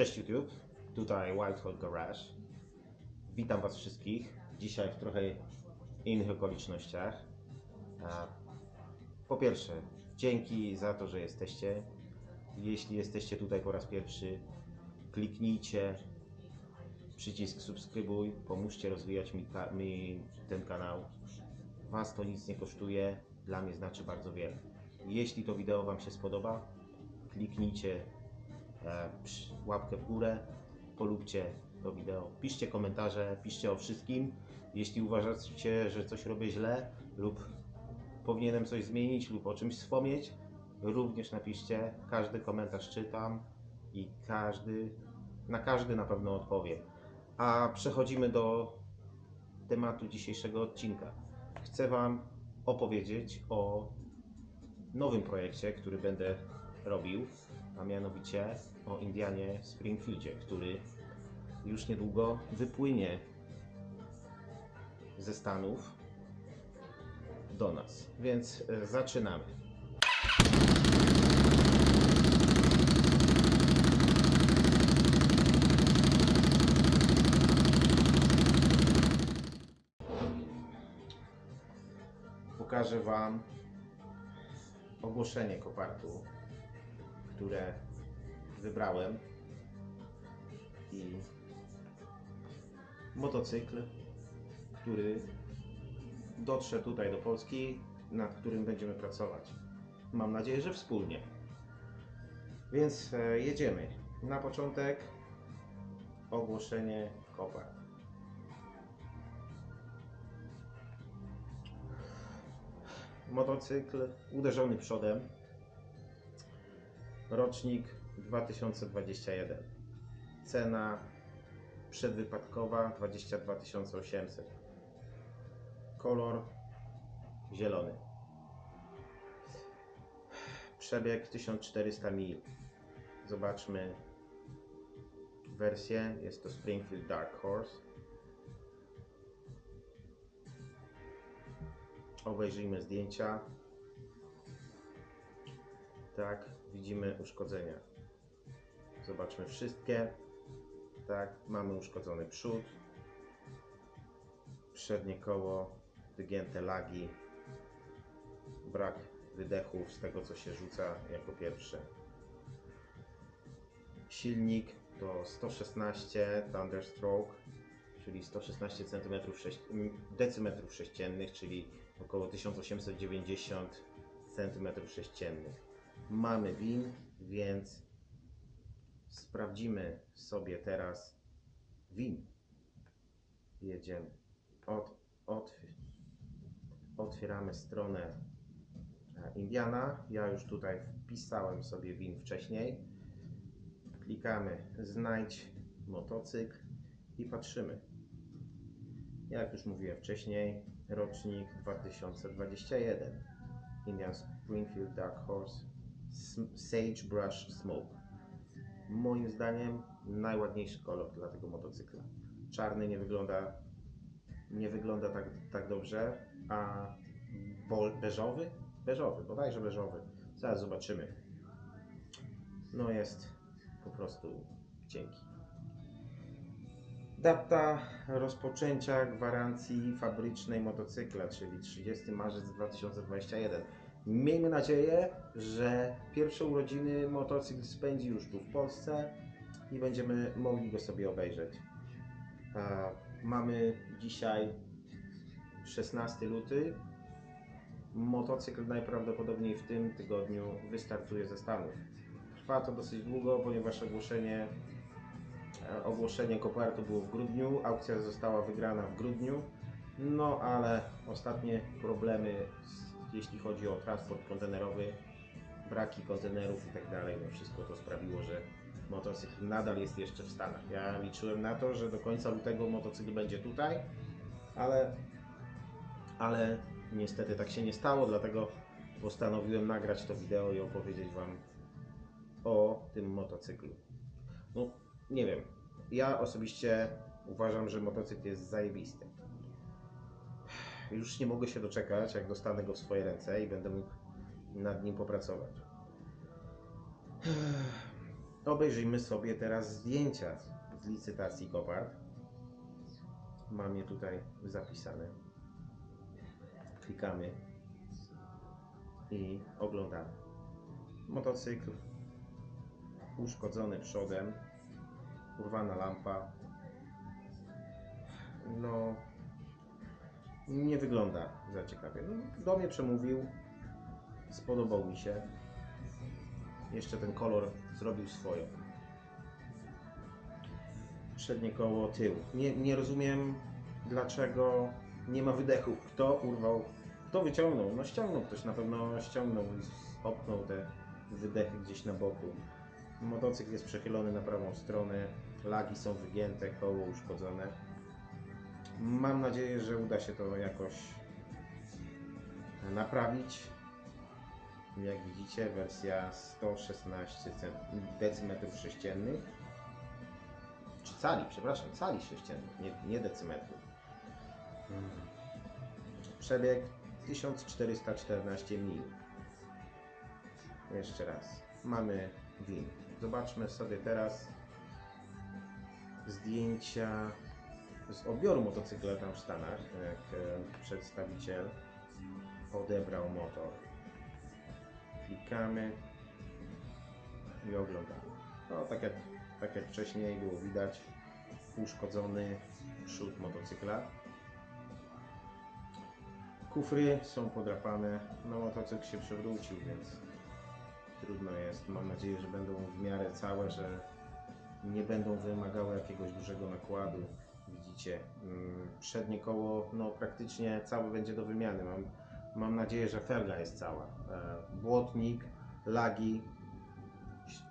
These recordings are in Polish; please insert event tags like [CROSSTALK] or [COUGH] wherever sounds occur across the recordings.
Cześć YouTube, tutaj Whitehall Garage. Witam Was wszystkich. Dzisiaj w trochę innych okolicznościach. A, Po pierwsze, dzięki za to, że jesteście. Jeśli jesteście tutaj po raz pierwszy, kliknijcie przycisk subskrybuj, pomóżcie rozwijać mi, mi ten kanał. Was to nic nie kosztuje, dla mnie znaczy bardzo wiele. Jeśli to wideo Wam się spodoba, kliknijcie e, łapkę w górę, polubcie to wideo, piszcie komentarze, piszcie o wszystkim. Jeśli uważacie, że coś robię źle lub powinienem coś zmienić lub o czymś wspomnieć, również napiszcie. Każdy komentarz czytam i każdy, na każdy na pewno odpowiem. A przechodzimy do tematu dzisiejszego odcinka. Chcę Wam opowiedzieć o nowym projekcie, który będę robił, a mianowicie o Indianie Springfieldzie, który już niedługo wypłynie ze Stanów do nas. Więc e, zaczynamy. Pokażę Wam ogłoszenie Kopartu, które wybrałem i motocykl, który dotrze tutaj do Polski, nad którym będziemy pracować. Mam nadzieję, że wspólnie. Więc e, jedziemy. Na początek ogłoszenie Kopart. Motocykl uderzony przodem. Rocznik 2021. Cena przedwypadkowa 22 800. Kolor zielony. Przebieg 1400 mil. Zobaczmy wersję. Jest to Springfield Dark Horse. Obejrzyjmy zdjęcia. Tak, widzimy uszkodzenia. Zobaczmy wszystkie. Tak, mamy uszkodzony przód. Przednie koło, wygięte lagi. Brak wydechów z tego, co się rzuca jako pierwsze. Silnik to 116 Thunderstroke, czyli 116 cm decymetrów sześciennych, czyli około 1890 cm3. Mamy win, więc sprawdzimy sobie teraz win. Jedziemy. Od, od, otwieramy stronę e, Indiana. Ja już tutaj wpisałem sobie win wcześniej. Klikamy znajdź motocykl i patrzymy. Jak już mówiłem wcześniej, rocznik 2021. Indian Springfield Dark Horse Sagebrush Smoke. Moim zdaniem najładniejszy kolor dla tego motocykla. Czarny nie wygląda nie wygląda tak, tak dobrze, a beżowy? Beżowy, bodajże beżowy. Zaraz zobaczymy. No jest po prostu cienki. Data rozpoczęcia gwarancji fabrycznej motocykla, czyli 30 marzec 2021. Miejmy nadzieję, że pierwsze urodziny motocykl spędzi już tu w Polsce i będziemy mogli go sobie obejrzeć. Mamy dzisiaj 16 luty. Motocykl najprawdopodobniej w tym tygodniu wystartuje ze Stanów. Trwa to dosyć długo, ponieważ ogłoszenie, e, ogłoszenie kopertu było w grudniu, aukcja została wygrana w grudniu, no ale ostatnie problemy, z, jeśli chodzi o transport kontenerowy, braki kontenerów i tak dalej, no wszystko to sprawiło, że motocykl nadal jest jeszcze w Stanach. Ja liczyłem na to, że do końca lutego motocykl będzie tutaj, ale, ale niestety tak się nie stało, dlatego postanowiłem nagrać to wideo i opowiedzieć Wam o tym motocyklu. No, nie wiem. Ja osobiście uważam, że motocykl jest zajebisty. Już nie mogę się doczekać, jak dostanę go w swoje ręce i będę mógł nad nim popracować. [SIGHS] Obejrzyjmy sobie teraz zdjęcia z licytacji Kopart. Mam je tutaj zapisane. Klikamy i oglądamy. Motocykl uszkodzony przodem, urwana lampa. No, nie wygląda za ciekawie. No, do mnie przemówił, spodobał mi się. Jeszcze ten kolor zrobił swoje. Przednie koło, tył. Nie, nie rozumiem, dlaczego nie ma wydechu. Kto urwał, kto wyciągnął? No ściągnął ktoś, na pewno ściągnął i opnął te wydechy gdzieś na boku. Motocykl jest przechylony na prawą stronę, lagi są wygięte, koło uszkodzone. Mam nadzieję, że uda się to jakoś naprawić. Jak widzicie, wersja 116 cen- decymetrów sześciennych. Czy cali, przepraszam, cali sześciennych, nie, nie decymetrów. Przebieg 1414 mil. Jeszcze raz. Mamy win. Zobaczmy sobie teraz zdjęcia z odbioru motocykla tam w Stanach, jak e, przedstawiciel odebrał motor. Klikamy i oglądamy. No, tak jak, tak jak wcześniej było widać, uszkodzony przód motocykla. Kufry są podrapane, no motocykl się przewrócił, więc trudno jest. Mam nadzieję, że będą w miarę całe, że nie będą wymagały jakiegoś dużego nakładu. Mm, przednie koło no, praktycznie całe będzie do wymiany. Mam, mam nadzieję, że felga jest cała. E, Błotnik, lagi,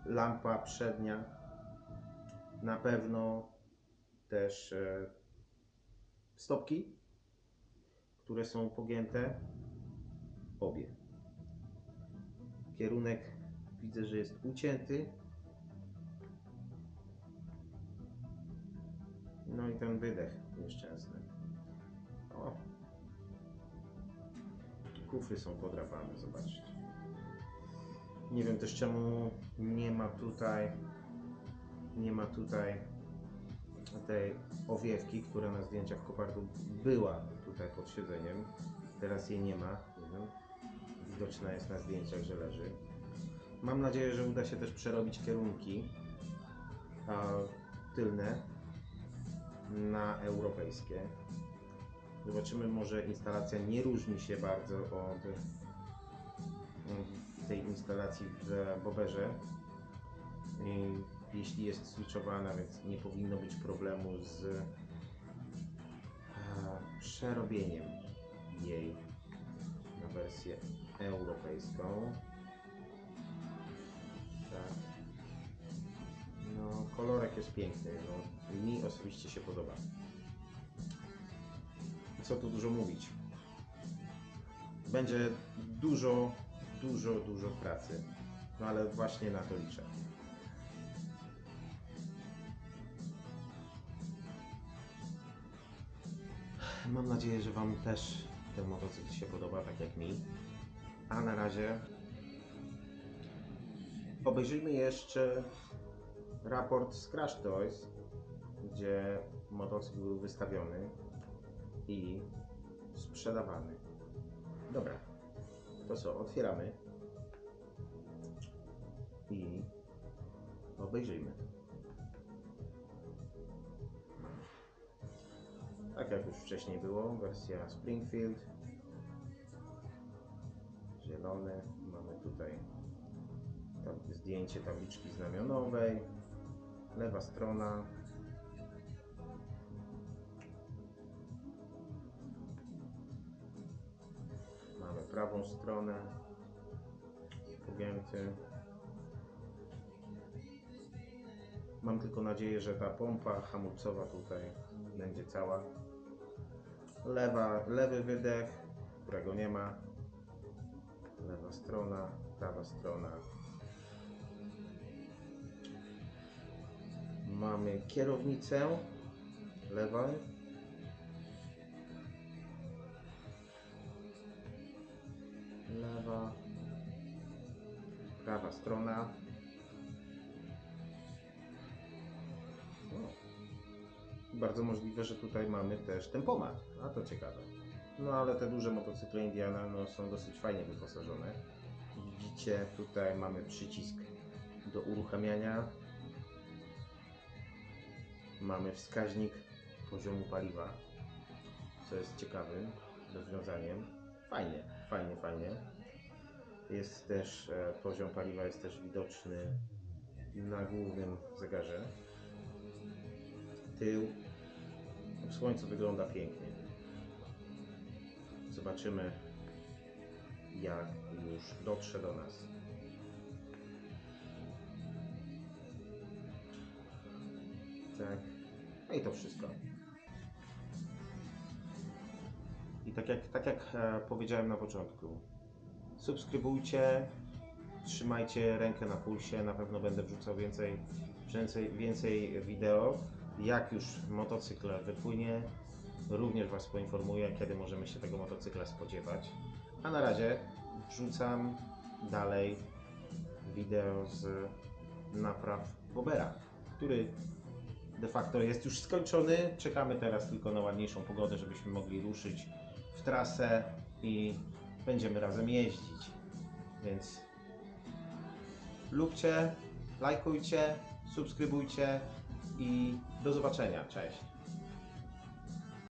lampa przednia. Na pewno też e, stopki, które są pogięte. Obie. Kierunek widzę, że jest ucięty. Ten wydech nieszczęsny. O. Kufry są podrapane, zobaczcie. Nie wiem też czemu nie ma tutaj nie ma tutaj tej owiewki, która na zdjęciach Kopardu była tutaj pod siedzeniem. Teraz jej nie ma. Nie wiem. Widoczna jest na zdjęciach, że leży. Mam nadzieję, że uda się też przerobić kierunki tylne na europejskie. Zobaczymy, może instalacja nie różni się bardzo od mm, tej instalacji w Boberze. Jeśli jest switchowana, więc nie powinno być problemu z e, przerobieniem jej na wersję europejską. Kolorek jest piękny. No, mi osobiście się podoba. Co tu dużo mówić. Będzie dużo, dużo, dużo pracy. No ale właśnie na to liczę. Mam nadzieję, że Wam też ten motocykl się podoba, tak jak mi. A na razie obejrzyjmy jeszcze raport z Crash Toys, gdzie motocykl był wystawiony i sprzedawany. Dobra, to co, otwieramy i obejrzyjmy. Tak jak już wcześniej było, wersja Springfield. Zielony. Mamy tutaj zdjęcie tabliczki znamionowej. Lewa strona. Mamy prawą stronę. Pogięty. Mam tylko nadzieję, że ta pompa hamulcowa tutaj będzie cała. Lewa, lewy wydech, którego nie ma. Lewa strona, prawa strona. mamy kierownicę lewą. Lewa, prawa strona. O. Bardzo możliwe, że tutaj mamy też tempomat, a to ciekawe. No ale te duże motocykle Indiana no, są dosyć fajnie wyposażone. Widzicie, tutaj mamy przycisk do uruchamiania Mamy wskaźnik poziomu paliwa, co jest ciekawym rozwiązaniem. Fajnie, fajnie, fajnie. Jest też e, poziom paliwa jest też widoczny na głównym zegarze. Tył w słońcu wygląda pięknie. Zobaczymy jak już dotrze do nas. No i to wszystko. I tak jak, tak jak e, powiedziałem na początku, subskrybujcie, trzymajcie rękę na pulsie, na pewno będę wrzucał więcej, więcej, więcej wideo. Jak już motocykl wypłynie, również Was poinformuję, kiedy możemy się tego motocykla spodziewać. A na razie wrzucam dalej wideo z napraw Bobera, który de facto jest już skończony. Czekamy teraz tylko na ładniejszą pogodę, żebyśmy mogli ruszyć w trasę i będziemy razem jeździć. Więc lubcie, lajkujcie, subskrybujcie i do zobaczenia. Cześć.